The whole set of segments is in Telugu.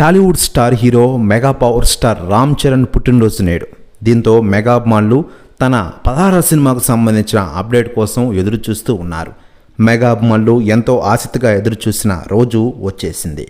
Tollywood star hero mega power star Ram Charan పుట్టినరోజు నేడు. దీంతో మెగా అభిమానులు తన పదహార సినిమాకు సంబంధించిన అప్డేట్ కోసం ఎదురు చూస్తూ ఉన్నారు. మెగా అభిమానులు ఎంతో ఆసక్తిగా ఎదురు చూసిన రోజు వచ్చేసింది.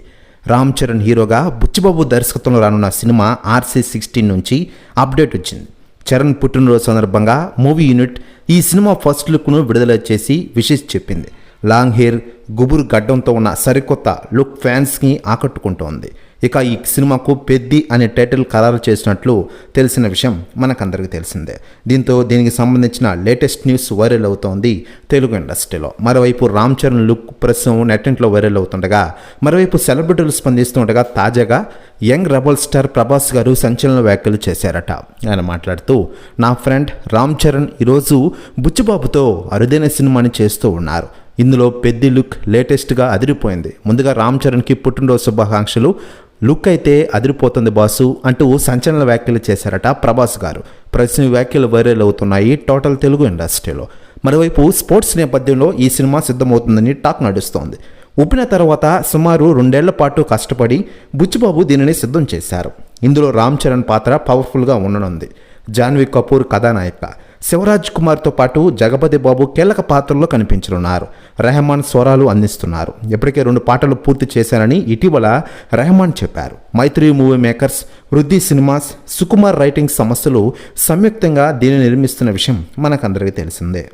రామ్ చరణ్ హీరోగా బుచ్చిబాబు దర్శకత్వంలో రానున్న సినిమా ఆర్సీ సిక్స్టీన్ నుంచి అప్డేట్ వచ్చింది. చరణ్ పుట్టినరోజు సందర్భంగా మూవీ యూనిట్ ఈ సినిమా ఫస్ట్ లుక్ను విడుదల చేసి విషెస్ చెప్పింది. లాంగ్ హెయిర్ గుబురు గడ్డంతో ఉన్న సరికొత్త లుక్ ఫ్యాన్స్ని ఆకట్టుకుంటోంది. ఇక ఈ సినిమాకు పెద్ది అనే టైటిల్ ఖరారు చేసినట్లు తెలిసిన విషయం మనకందరికీ తెలిసిందే. దీంతో దీనికి సంబంధించిన లేటెస్ట్ న్యూస్ వైరల్ అవుతోంది తెలుగు ఇండస్ట్రీలో. మరోవైపు రామ్ చరణ్ లుక్ ప్రస్తుతం నెట్టింట్లో వైరల్ అవుతుండగా మరోవైపు సెలబ్రిటీలు స్పందిస్తుండగా తాజాగా యంగ్ రెబల్ స్టార్ ప్రభాస్ గారు సంచలన వ్యాఖ్యలు చేశారట. ఆయన మాట్లాడుతూ నా ఫ్రెండ్ రామ్ చరణ్ ఈరోజు బుచ్చిబాబుతో అరుదైన సినిమాని చేస్తూ ఉన్నారు. ఇందులో పెద్ది లుక్ లేటెస్ట్గా అదిరిపోయింది. ముందుగా రామ్ చరణ్కి పుట్టినరోజు శుభాకాంక్షలు. లుక్ అయితే అదిరిపోతుంది బాసు అంటూ సంచలన వ్యాఖ్యలు చేశారట ప్రభాస్ గారు. ప్రశ్న వ్యాఖ్యలు వైరల్ అవుతున్నాయి టోటల్ తెలుగు ఇండస్ట్రీలో. మరోవైపు స్పోర్ట్స్ నేపథ్యంలో ఈ సినిమా సిద్ధమవుతుందని టాక్ నడుస్తోంది. ఉప్పిన తర్వాత సుమారు రెండేళ్ళ పాటు కష్టపడి బుచ్చిబాబు దీనిని సిద్ధం చేశారు. ఇందులో రామ్ చరణ్ పాత్ర పవర్ఫుల్గా ఉండనుంది. జాన్వీ కపూర్ కథానాయిక. శివరాజ్ కుమార్తో పాటు జగపతి బాబు కీలక పాత్రల్లో కనిపించనున్నారు. రెహమాన్ స్వరాలు అందిస్తున్నారు. ఇప్పటికే రెండు పాటలు పూర్తి చేశారని ఇటీవల రెహమాన్ చెప్పారు. Mythri Movie Makers Vriddhi Cinemas Sukumar Writing సంస్థలు సంయుక్తంగా దీనిని నిర్మిస్తున్న విషయం మనకందరికీ తెలిసిందే.